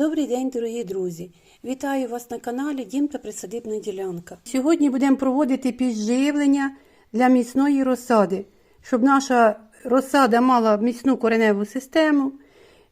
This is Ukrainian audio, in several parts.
Добрий день, дорогі друзі! Вітаю вас на каналі Дім та Присадибна ділянка. Сьогодні будемо проводити підживлення для міцної розсади, щоб наша розсада мала міцну кореневу систему,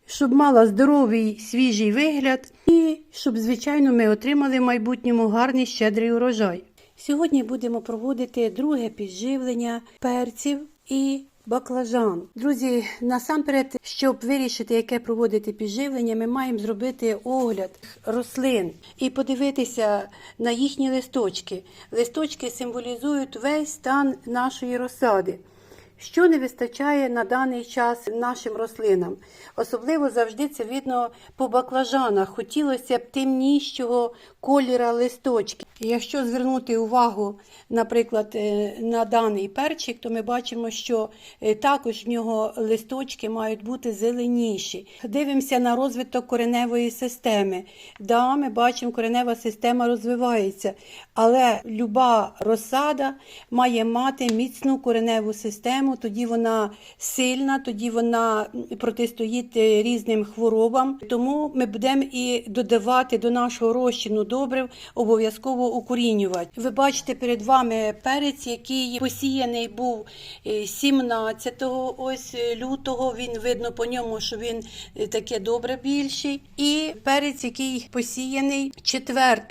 щоб мала здоровий свіжий вигляд і щоб, звичайно, ми отримали в майбутньому гарний щедрий урожай. Сьогодні будемо проводити друге підживлення перців і баклажан. Друзі, насамперед, щоб вирішити, яке проводити підживлення, ми маємо зробити огляд рослин і подивитися на їхні листочки. Листочки символізують весь стан нашої розсади. Що не вистачає на даний час нашим рослинам? Особливо завжди це видно по баклажанах. Хотілося б темнішого кольора листочки. Якщо звернути увагу, наприклад, е, на даний перчик, то ми бачимо, що е, також в нього листочки мають бути зеленіші. Дивимося на розвиток кореневої системи. Да, ми бачимо, коренева система розвивається, але люба розсада має мати міцну кореневу систему, тоді вона сильна, тоді вона протистоїть е, різним хворобам. Тому ми будемо і додавати до нашого розчину добрив, обов'язково укорінювати. Ви бачите перед вами перець, який посіяний був е, 17 ось е, лютого. Він видно по ньому, що він е, таке добре більший. І перець, який посіяний 4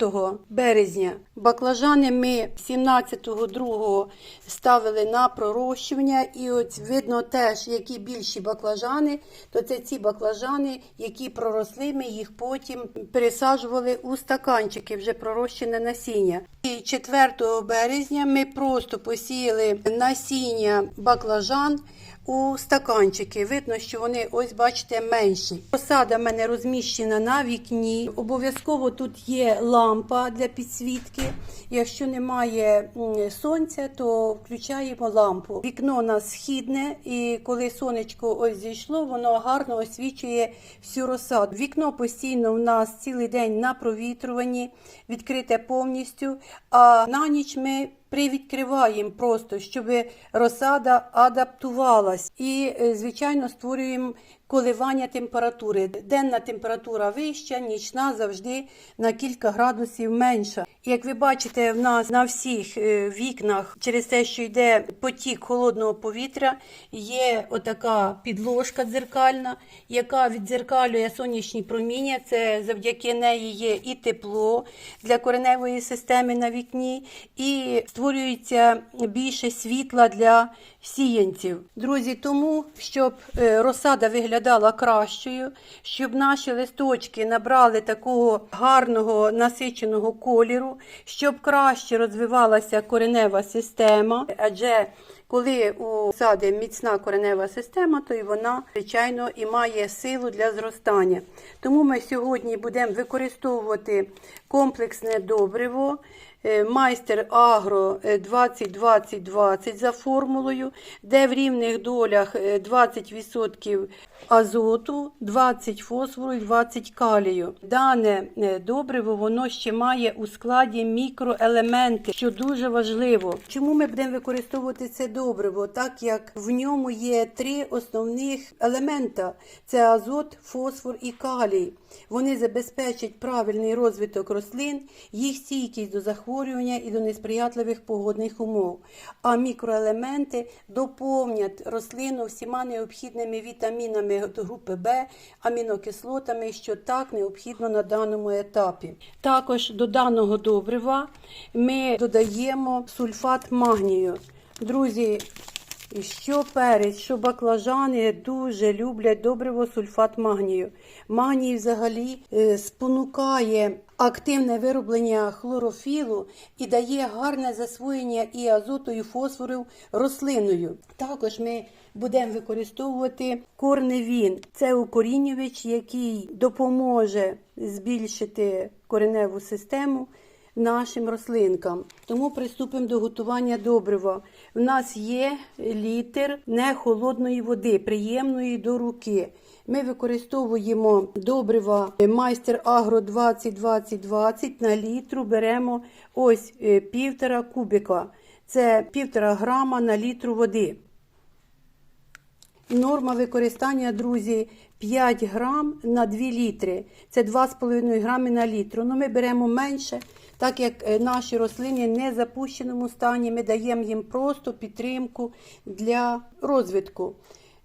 березня. Баклажани ми 17.2 ставили на пророщування, і от видно теж, які більші баклажани, то це ці баклажани, які проросли, ми їх потім пересаджували у стаканчики, вже пророщене насіння. І 4 березня ми просто посіяли насіння баклажан у стаканчики. Видно, що вони, ось бачите, менші. Посада в мене розміщена на вікні. Обов'язково тут є лампа для підсвітки. Якщо немає сонця, то включаємо лампу. Вікно у нас східне, і коли сонечко ось зійшло, воно гарно освічує всю розсаду. Вікно постійно в нас цілий день на провітрюванні, відкрите повністю. А на ніч ми привідкриваємо просто, щоб розсада адаптувалась. І, е, звичайно, створюємо коливання температури. Денна температура вища, нічна завжди на кілька градусів менша. Як ви бачите, в нас на всіх е, вікнах, через те, що йде потік холодного повітря, є отака підложка дзеркальна, яка віддзеркалює сонячні проміння. Це завдяки неї є і тепло для кореневої системи на вікні, і створюється більше світла для сіянців. Друзі, тому щоб е, розсада виглядала кращою, щоб наші листочки набрали такого гарного насиченого кольору, щоб краще розвивалася коренева система, адже коли у сади міцна коренева система, то і вона, звичайно, і має силу для зростання. Тому ми сьогодні будемо використовувати комплексне добриво. е, Майстер Агро е, 20-20-20 за формулою, де в рівних долях е, 20% азоту, 20 фосфору і 20 калію. Дане е, добриво воно ще має у складі мікроелементи, що дуже важливо. Чому ми будемо використовувати це добриво? Так як в ньому є три основних елемента: це азот, фосфор і калій. Вони забезпечать правильний розвиток рослин, їх стійкість до захворювання і до несприятливих погодних умов. А мікроелементи доповнять рослину всіма необхідними вітамінами групи Б, амінокислотами, що так необхідно на даному етапі. Також до даного добрива ми додаємо сульфат магнію. Друзі, що перець, що баклажани дуже люблять добриво сульфат магнію. Магній взагалі е, спонукає активне вироблення хлорофілу і дає гарне засвоєння і азоту, і фосфору рослиною. Також ми будемо використовувати корневін. Це укорінювач, який допоможе збільшити кореневу систему нашим рослинкам. Тому приступимо до готування добрива. У нас є літр нехолодної води, приємної до руки. Ми використовуємо добрива майстер Агро 20-20-20 на літру беремо ось е, півтора кубика. Це півтора грама на літру води. Норма використання, друзі, 5 грам на 2 літри. Це 2,5 грами на літру. Ну, ми беремо менше, так як е, наші рослини не в запущеному стані. Ми даємо їм просто підтримку для розвитку.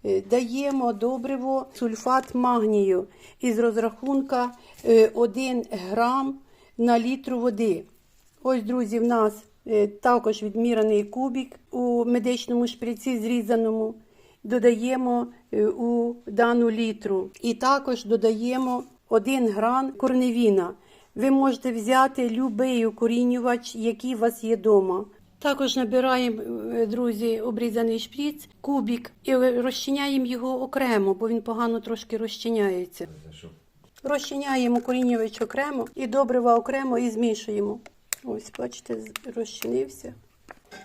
Е, Даємо добриво сульфат магнію із розрахунка е, 1 грам на літру води. Ось, друзі, в нас е, також відмірений кубик у медичному шприці зрізаному. Додаємо е, у дану літру. І також додаємо 1 грам корневіна. Ви можете взяти будь-який укорінювач, який у вас є вдома. Також набираємо, е, друзі, обрізаний шприц, кубик і розчиняємо його окремо, бо він погано трошки розчиняється. Розчиняємо корінювач окремо і добрива окремо і змішуємо. Ось, бачите, розчинився.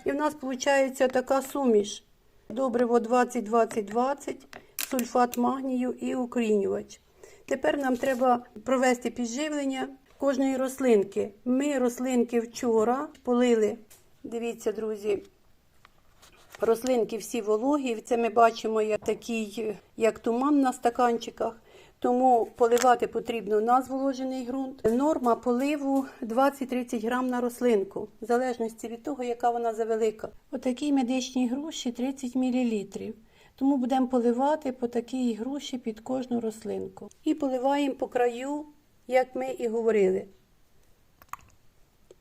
І в нас виходить така суміш. Добриво 20-20-20, сульфат магнію і укорінювач. Тепер нам треба провести підживлення кожної рослинки. Ми рослинки вчора полили. Дивіться, друзі, Рослинки всі вологі, це ми бачимо як такий, як туман на стаканчиках. Тому поливати потрібно на зволожений ґрунт. Норма поливу 20-30 грам на рослинку, в залежності від того, яка вона завелика. Отакій медичній груші 30 мл. Тому будемо поливати по такій груші під кожну рослинку. І поливаємо по краю, як ми і говорили.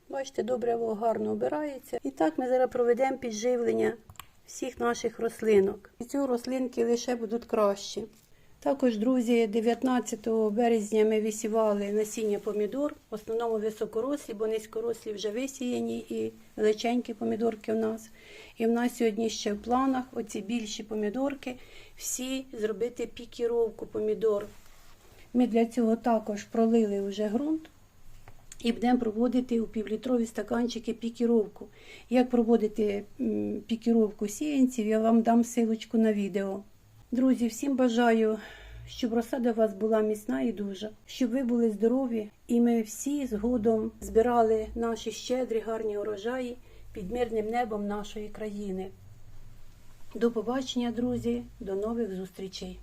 Бачите, добре гарно обирається. І так ми зараз проведемо підживлення всіх наших рослинок. І ці рослинки лише будуть кращі. Також, друзі, 19 березня ми висівали насіння помідор, в основному високорослі, бо низькорослі вже висіяні і величенькі помідорки в нас. І в нас сьогодні ще в планах оці більші помідорки, всі зробити пікіровку помідор. Ми для цього також пролили вже ґрунт. І будемо проводити у півлітрові стаканчики пікіровку. Як проводити пікіровку сіянців, я вам дам силочку на відео. Друзі, всім бажаю, щоб розсада у вас була міцна і дуже, щоб ви були здорові, і ми всі згодом збирали наші щедрі гарні урожаї під мирним небом нашої країни. До побачення, друзі, до нових зустрічей!